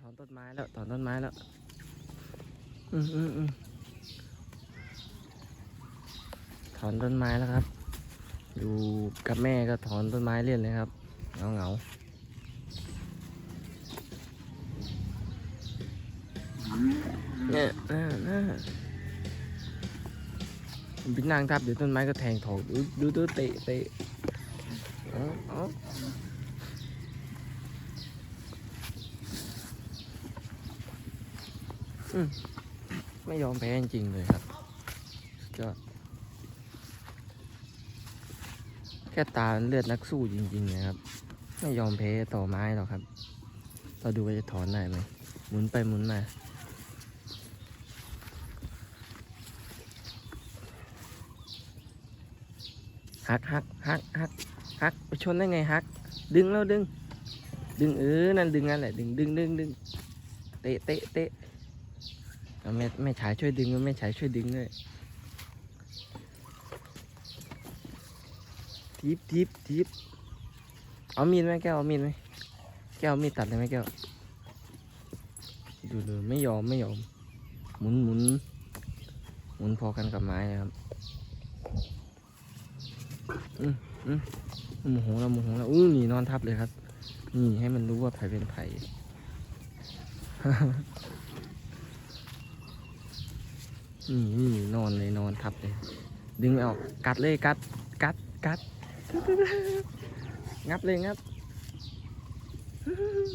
ถอนต้นไม้แล้วถอนต้นไม้แล้ว อืมอืมอืมถอนต้นไม้แล้วครับ อยู่กับแม่ก็ถอนต้นไม้เล่นเลยครับเหงาเหงาเนี่ยน่าน่ามันนางทับเดี๋ยวต้นไม้ก็แทงถอกดูดูดูเตะเตะอาเอาอืม ไม่ยอมแพ้จริงเลยครับสุดยอดแค่ตาเลือดนักสู้จริงๆนะครับ ไม่ยอมแพ้ต่อไม้หรอกครับ เราดูว่าจะถอนได้ไหมหมุนไปหมุนมาหักหักหักหักหักไปชนได้ไงหัก ดึงแล้วดึง ดึงเออนั่นดึงนั่นแหละดึงดึงดึงดึงเตะเตะเตะ แม่แม่ฉายช่วยดึงแม่ฉายช่วยดึงด้วยทิปทิปทิปเอามีดไหมแก้วเอามีดไหมแก้วเอามีดตัดเลยไหมแก้วดูดูไม่ยอมไม่ยอม หมุนหมุนหมุนพอกันกับไม้นะครับอืมอืมโมโหแล้วโมโหแล้วอู้หนีนอนทับเลยครับนี่ให้มันรู้ว่าไผ่เป็นไผ่ นี่นี่นอนเลยนอนทับเลย ดึงไม่ออก กัดเลยกัด กัด กัด งับเลยงับ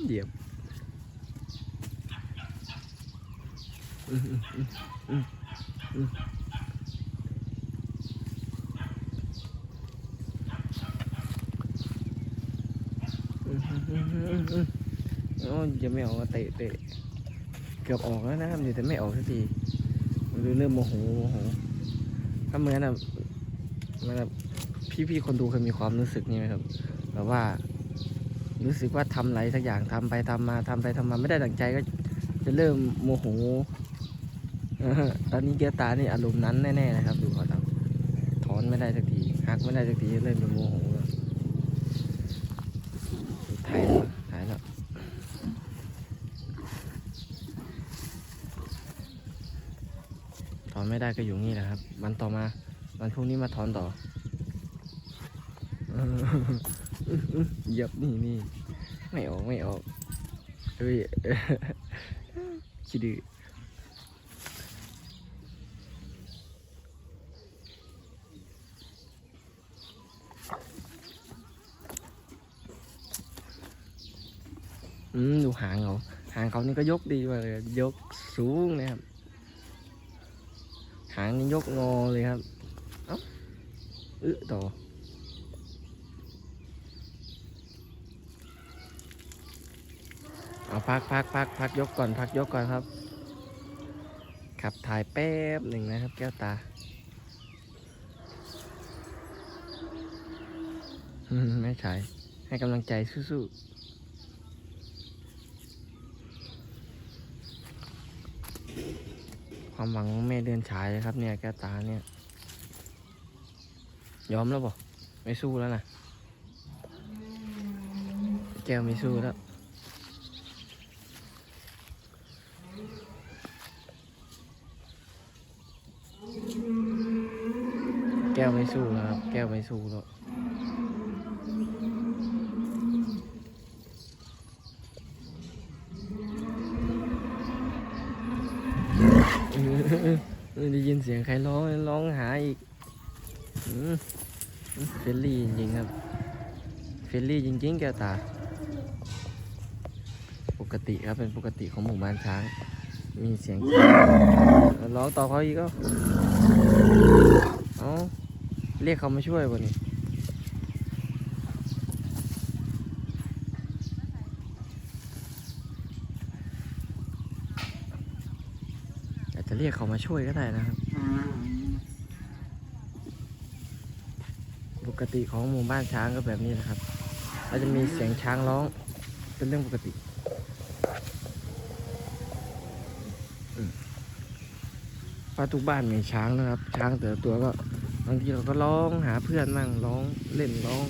เดี๋ยวโอ้ยจะไม่ออกเตะเตะ เกือบออกแล้วนะครับเดี๋ยวแต่ไม่ออกสักที ดูเริ่มโมโหโมโหถ้าเหมือนอะมันแบบพี่ๆคนดูเคยมีความรู้สึกนี้ไหมครับแบบว่า รู้สึกว่าทำอะไรสักอย่างทำไปทำมาทำไปทำมาไม่ได้ดั่งใจก็จะเริ่มโมโหตอนนี้เกียร์ตานี่อารมณ์นั้นแน่ๆนะครับ ดูเขาทำถอนไม่ได้สักทีหักไม่ได้สักทีเริ่มเป็นโมโหแล้วถ่ายแล้วถ่ายแล้วถอน ไม่ได้ก็อยู่นี่แหละครับ วันต่อมาวันพรุ่งนี้มาถอนต่อเออเหยับนี่นี่ไม่ออกไม่ออกเฮ้ยคิดดื้ออืมดูหางเขาหางเขานี่ก็ยกดีมากเลย ยกสูงนะครับ หางนี่ยกงอเลยครับ เอ้าอึต่อ เอาพักพักพักพักยกก่อนพักยกก่อนครับ ขับถ่ายแป๊บหนึ่งนะครับ แก้วตาไม่ใช่ให้กำลังใจสู้ๆ ความหวังแม่เดินฉายครับเนี่ยแกตาเนี่ย ยอมแล้วบ่ไม่สู้แล้วนะแกไม่สู้แล้วแก้วไม่สู้แล้วครับ แก้วไม่สู้แล้ว เออ เสียงใครร้องร้องหาอีกเฟลลี่จริงๆครับ เฟลลี่จริงๆ แกตา ปกติครับเป็นปกติของหมู่บ้านช้าง มีเสียงช้างร้องต่อเขาอีกก็เอาเรียกเขามาช่วยบ่นี่อาจจะเรียกเขามาช่วยก็ได้นะครับ ป กติของหมู่บ้านช้างก็แบบนี้นะครับเราจะมีเสียงช้างร้องเป็นเรื่องปกติอืมเพราทุกบ้านมีช้างนะครับ ช้างแต่ละตัวก็บางทีเราก็ร้องหาเพื่อนมั่งร้องเล่นร้อง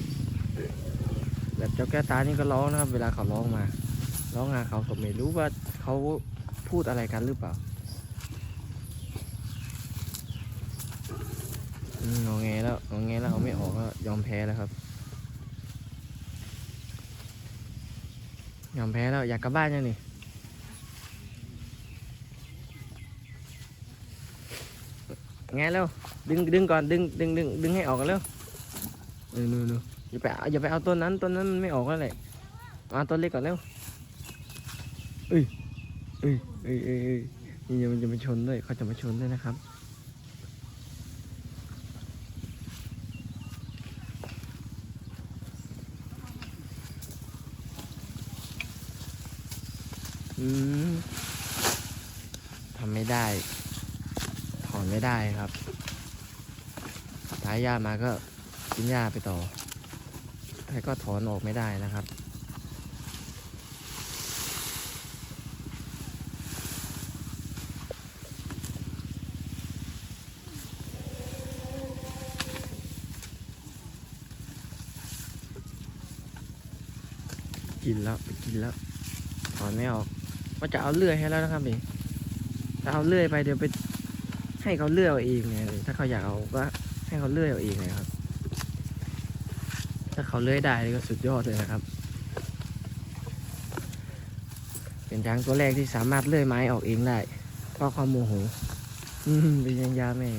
แบบเจ้าแก้ตานี่ก็ร้องนะครับ เวลาเขาร้องมา ร้องหาเขาก็ไม่รู้ว่าเขาพูดอะไรกันหรือเปล่าอืม งอแงแล้วงอแงแล้วเอาไม่ออกก็ยอมแพ้แล้วครับ ยอมแพ้แล้วอยากกลับบ้านยังนี่ไงแล้วดึงดึงก่อนดึงดึงดึงดึงให้ออกกันแล้วเออนู่นนู่นอย่าไปเอาอย่าไปเอาต้นนั้นต้นนั้นมันไม่ออกแล้วแหละเอาต้นเล็กก่อนเร็วเอ้ยเอ้ยเอ้ยเอ้ยเอ้ยนี่มันจะมาชนด้วยเขาจะมาชนด้วยนะครับ ทำไม่ได้ ถอนไม่ได้ครับท้ายหญ้ามาก็กินหญ้าไปต่อแต่ก็ถอนออกไม่ได้นะครับกินแล้วไปกินแล้วถอนไม่ออก ว่าจะเอาเลื่อยให้แล้วนะครับนี่ถ้าเอาเลื่อยไปเดี๋ยวไปให้เขาเลื่อยเอาเองเนี่ยถ้าเขาอยากเอาก็ให้เขาเลื่อยเอาเองเลยครับ ถ้าเขาเลื่อยได้ก็สุดยอดเลยนะครับ เป็นช้างตัวแรกที่สามารถเลื่อยไม้ออกเองได้เพราะความโมโหอืมเป็นยังยาแม่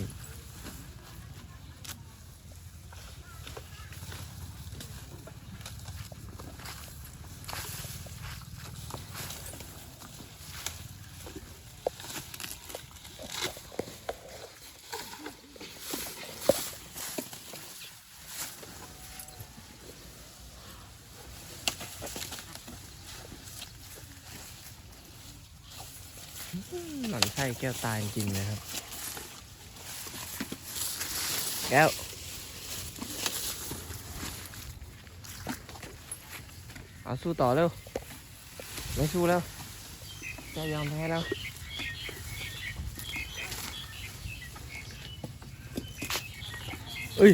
ไส้แก้วตายจริงๆเลยครับ แก้ว เอาสู้ต่อเร็ว ไม่สู้แล้ว แกยอมแพ้แล้วเอ้ย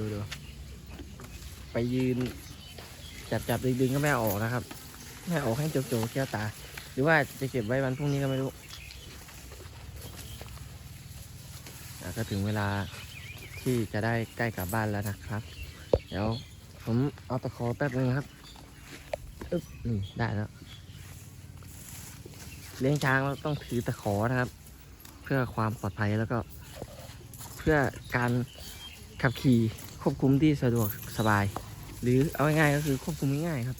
ดูดูไปยืน จับจับดึงดึงก็ไม่ออกนะครับ ไม่ออกให้โจโจแก้วตา หรือว่าจะเก็บไว้วันพรุ่งนี้ก็ไม่รู้อะก็ถึงเวลาที่จะได้ใกล้กลับบ้านแล้วนะครับ เดี๋ยวผมเอาตะขอแป๊บนึงครับอึ๊บนี่ได้แล้ว เลี้ยงช้างเราต้องถือตะขอนะครับ เพื่อความปลอดภัยแล้วก็ เพื่อการขับขี่ ควบคุมที่สะดวกสบาย หรือเอาง่ายๆก็คือควบคุมง่ายๆครับ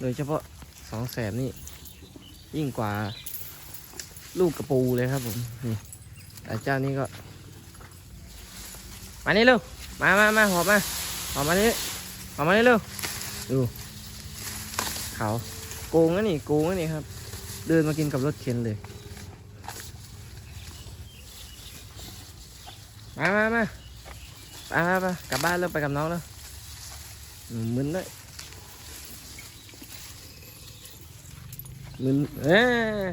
โดยเฉพาะสองแสบนี่ยิ่งกว่าลูกกระปูเลยครับผมนี่แต่เจ้านี่ก็ มานี่เร็วมามามาหอบมาหอบมานี่หอบมานี่เร็วดูเขาโกงนะนี่โกงนะนี่ครับ เดินมากินกับรถเข็นเลยมามามา ไปไปกลับบ้านแล้วไปกับน้องแล้วมึนเลยมึนเอ้ย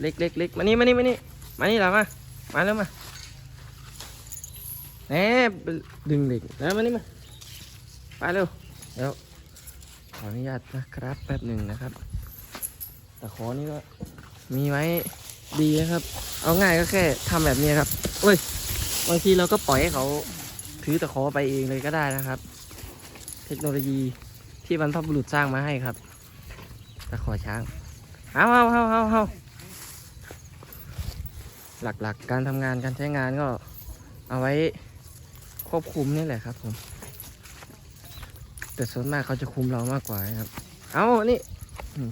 เล็กเล็กเล็กมานี่มานี่มานี่มานี่เหรอมา มาแล้วมาแหนดึงเด็กแล้วมานี่มา ไปเร็วเดี๋ยวขออนุญาตนะครับแป๊บหนึ่งนะครับ แต่ขอนี่ก็มีไว้ดีนะครับ เอาง่ายก็แค่ทำแบบนี้ครับเว้ย บางทีเราก็ปล่อยให้เขา ถือตะขอไปเองเลยก็ได้นะครับ เทคโนโลยีที่บรรพบุรุษสร้างมาให้ครับ ตะขอช้างเอาเอาเอาเอาเอาหลักๆการทำงานการใช้งานก็เอาไว้ควบคุมนี่แหละครับผม แต่ส่วนมากเขาจะคุมเรามากกว่านะครับ เอานี่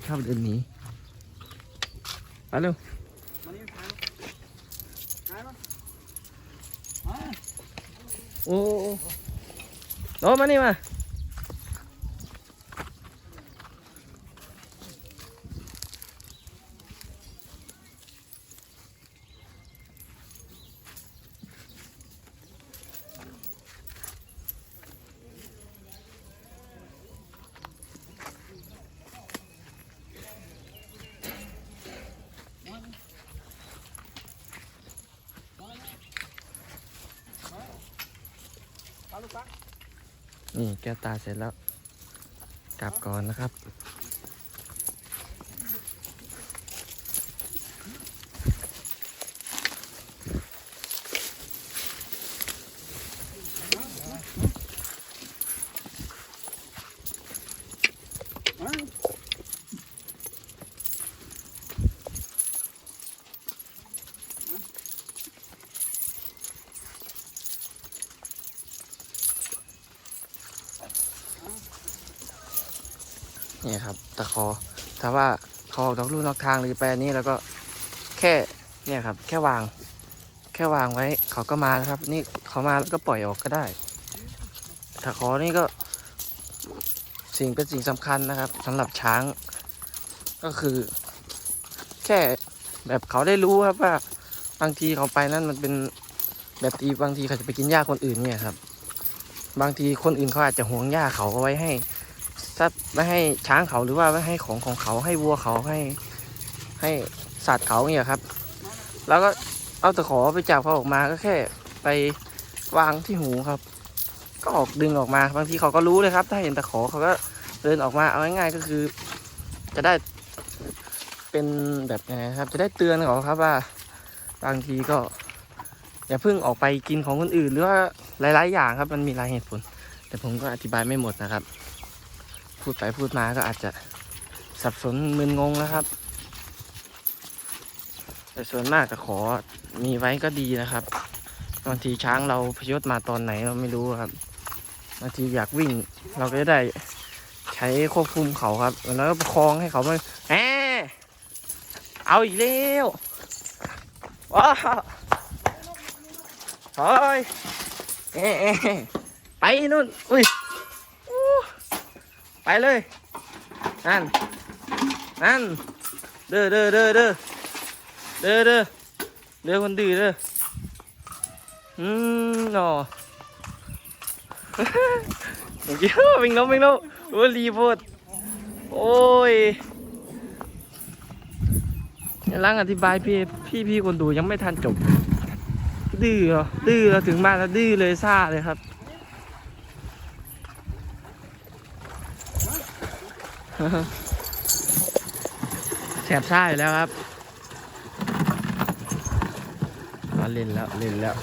ชอบเดินหนีไปเร็ว มานี่ถ่ายถ่ายมา โอ้โอ้โอ้โน้ตมานี่มา นี่แก้วตาเสร็จแล้ว กลับก่อนนะครับ เนี่ยครับ ตะคอถ้าว่าเขาออกนอกลู่นอกทางหรือไปอันนี้แล้วก็แค่เนี่ยครับ แค่วาง แค่วางไว้เขาก็มาแล้วครับ นี่เขามาแล้วก็ปล่อยออกก็ได้ตะคอนี่ก็สิ่งเป็นสิ่งสำคัญนะครับสำหรับช้าง ก็คือ แค่แบบเขาได้รู้ครับว่าบางทีเขาไปนั่นมันเป็นแบบทีบางทีเขาจะไปกินหญ้าคนอื่นเนี่ยครับ บางทีคนอื่นเขาอาจจะห่วงหญ้าเขาเอาไว้ให้ ถ้าไม่ให้ช้างเขาหรือว่าไม่ให้ของของเขาให้วัวเขาให้ ให้สัตว์เขาเนี่ยครับ แล้วก็เอาตะขอไปจับเขาออกมาก็แค่ไปวางที่หูครับ ก็ออกดึงออกมาบางทีเขาก็รู้เลยครับ ถ้าเห็นตะขอเขาก็เดินออกมาเอาง่ายๆก็คือ จะได้เป็นแบบไงครับ จะได้เตือนเขาครับว่าบางทีก็ อย่าเพิ่งออกไปกินของคนอื่นหรือว่าหลาย ๆ อย่างครับ มันมีหลายเหตุผล แต่ผมก็อธิบายไม่หมดนะครับ พูดไปพูดมาก็อาจจะสับสนมึนงงนะครับ แต่ส่วนมากก็ขอมีไว้ก็ดีนะครับบางทีช้างเราพยศมาตอนไหนเราไม่รู้ครับบางทีอยากวิ่ง เราก็จะได้ใช้ควบคุมเขาครับแล้วก็ประคองให้เขาไม่แหมเอาอีกแล้วว้าเฮ้ยไปนู่นอุ้ย ไปเลย นั่น นั่น เด้อเด้อเด้อเด้อเด้อเด้อเด้อคนดื้อเด้อ อืมหนอเมื่อกี้วิ่งน้องวิ่งน้องโอ้ยรีโพดโอ้ยกำลังอธิบายพี่พี่พี่คนดูยังไม่ทันจบ ดื้อเหรอดื้อเราถึงบ้านแล้วดื้อเลยซ่าเลยครับ แสบซ่าอยู่แล้วครับเอาเล่นแล้วเล่นแล้ว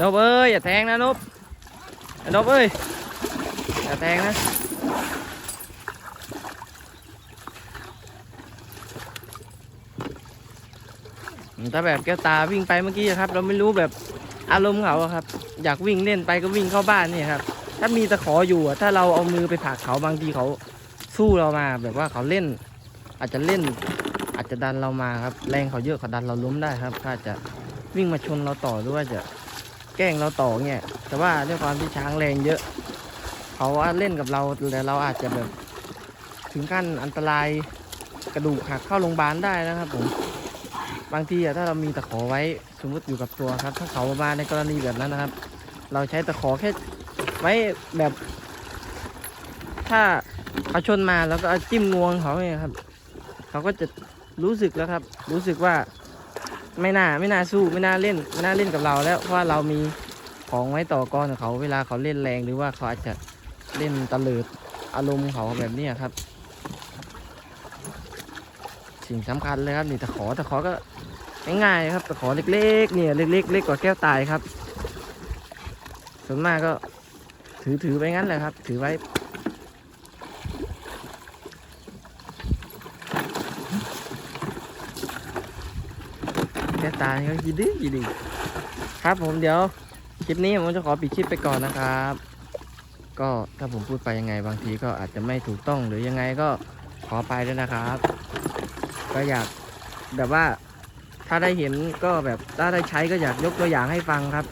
นบเอ้ยอย่าแทงนะนบนบเอ้ยอย่าแทงนะถ้าแบบแก้วตาวิ่งไปเมื่อกี้อะครับ เราไม่รู้แบบอารมณ์เขาครับ อยากวิ่งเล่นไปก็วิ่งเข้าบ้านนี่ครับ ถ้ามีตะขออยู่ถ้าเราเอามือไปผลักเขาบางทีเขา สู้เรามาแบบว่าเขาเล่น อาจจะเล่น อาจจะดันเรามาครับ แรงเขาเยอะเขาดันเราล้มได้ครับถ้าจะวิ่งมาชนเราต่อหรือว่าจะแกล้งเราต่อเนี่ยแต่ว่าด้วยความที่ช้างแรงเยอะเขาว่าเล่นกับเราแต่เราอาจจะแบบถึงขั้นอันตรายกระดูกหักเข้าโรงพยาบาลได้นะครับผมบางทีอะถ้าเรามีตะขอไว้สมมติอยู่กับตัวครับ ถ้าเขามาในกรณีแบบนั้นนะครับ เราใช้ตะขอแค่ไว้แบบ ถ้า เขาชนมาแล้วก็เอาจิ้มงวงเขาเนี่ยครับ เขาก็จะรู้สึกแล้วครับ รู้สึกว่าไม่น่าไม่น่าสู้ไม่น่าเล่นไม่น่าเล่นกับเราแล้วเพราะว่าเรามีของไว้ต่อกรกับเขาเวลาเขาเล่นแรงหรือว่าเขาอาจจะเล่นตะเลิดอารมณ์เขาแบบนี้ครับ สิ่งสำคัญเลยครับนี่ตะขอตะขอก็ง่ายๆครับตะขอเล็กๆเนี่ยเล็กๆเล็กกว่าแก้วตายครับ ส่วนมากก็ถือถือไปงั้นแหละครับ ถือไว้ เขากี่ดื้อกี่ดื้ครับผมเดี๋ยวคลิปนี้ผมจะขอปิดคลิปไปก่อนนะครับ ก็ถ้าผมพูดไปยังไงบางทีก็อาจจะไม่ถูกต้องหรือยังไงก็ขอไปด้วยนะครับ ก็อยากแบบว่าถ้าได้เห็นก็แบบถ้าได้ใช้ก็อยากยกตัวอย่างให้ฟังครับ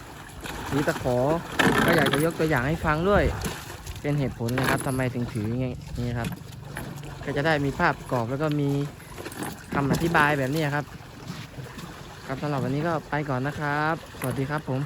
ถือตะขอ ก็อยากจะยกตัวอย่างให้ฟังด้วย เป็นเหตุผลนะครับ ทำไมถึงถืออย่างนี้ครับ ก็จะได้มีภาพกรอบแล้วก็มีคำอธิบายแบบนี้ครับ ครับสำหรับวันนี้ก็ไปก่อนนะครับ สวัสดีครับผม